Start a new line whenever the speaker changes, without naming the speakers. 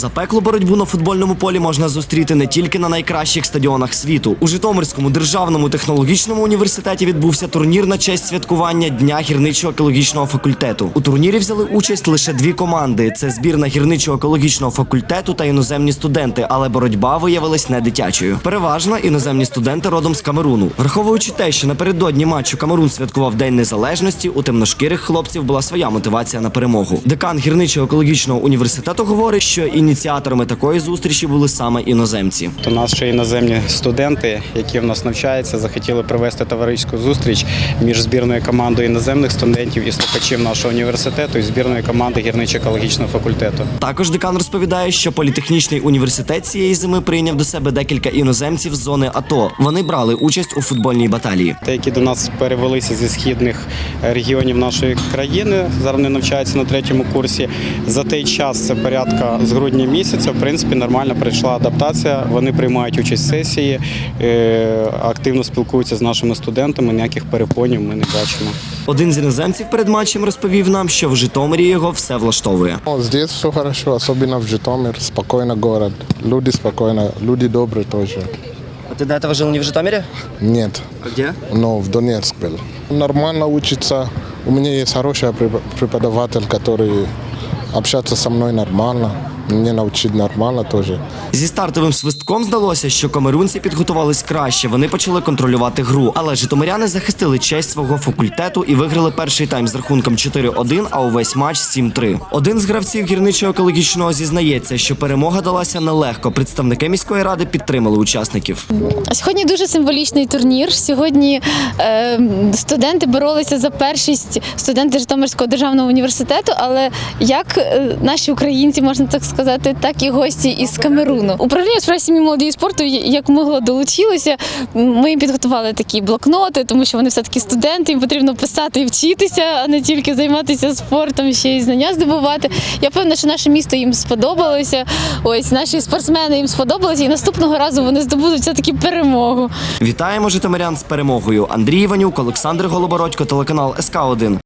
Запеклу боротьбу на футбольному полі можна зустріти не тільки на найкращих стадіонах світу. У Житомирському державному технологічному університеті відбувся турнір на честь святкування Дня гірничого екологічного факультету. У турнірі взяли участь лише дві команди: це збірна гірничого екологічного факультету та іноземні студенти. Але боротьба виявилась не дитячою. Переважно іноземні студенти родом з Камеруну. Враховуючи те, що напередодні матчу Камерун святкував День Незалежності, у темношкірих хлопців була своя мотивація на перемогу. Декан гірничого екологічного університету говорить, що ініціаторами такої зустрічі були саме іноземці.
У нас ще іноземні студенти, які в нас навчаються, захотіли провести товариську зустріч між збірною командою іноземних студентів і слухачів нашого університету і збірною команди гірничо-екологічного факультету.
Також декан розповідає, що політехнічний університет цієї зими прийняв до себе декілька іноземців з зони АТО. Вони брали участь у футбольній баталії.
Те, які до нас перевелися зі східних регіонів нашої країни, зараз вони навчаються на третьому курсі. За той час це порядка з грудня місяця. В принципі, нормально пройшла адаптація. Вони приймають участь в сесії, е, активно спілкуються з нашими студентами. Ніяких перепонів ми не бачимо.
Один з іноземців перед матчем розповів нам, що в Житомирі його все влаштовує.
Ну, Здесь все хорошо, особенно в Житомир. Спокойно город. Люди спокойно, люди добрые тоже.
Ти до цього жив не в Житомирі?
Нет,
А де?
но в Донецк был. Нормально учится. У меня есть хороший препо- преподаватель, который общается со мной нормально. Мне научить нормально тоже.
Зі стартовим свистком здалося, що камерунці підготувались краще. Вони почали контролювати гру. Але житомиряни захистили честь свого факультету і виграли перший тайм з рахунком 4-1, а увесь матч 7-3. Один з гравців гірничого екологічного зізнається, що перемога далася нелегко. Представники міської ради підтримали учасників.
Сьогодні дуже символічний турнір. Сьогодні е, студенти боролися за першість студенти Житомирського державного університету. Але як е, наші українці, можна так сказати, так і гості із Камеруну. Управління у справі сім'ї молоді і спорту як могло долучилося. Ми їм підготували такі блокноти, тому що вони все таки студенти. Їм потрібно писати і вчитися, а не тільки займатися спортом, ще й знання здобувати. Я впевнена, що наше місто їм сподобалося. Ось наші спортсмени їм сподобалися, і наступного разу вони здобудуть все таки перемогу.
Вітаємо житомирян з перемогою. Андрій Іванюк, Олександр Голобородько, телеканал СК 1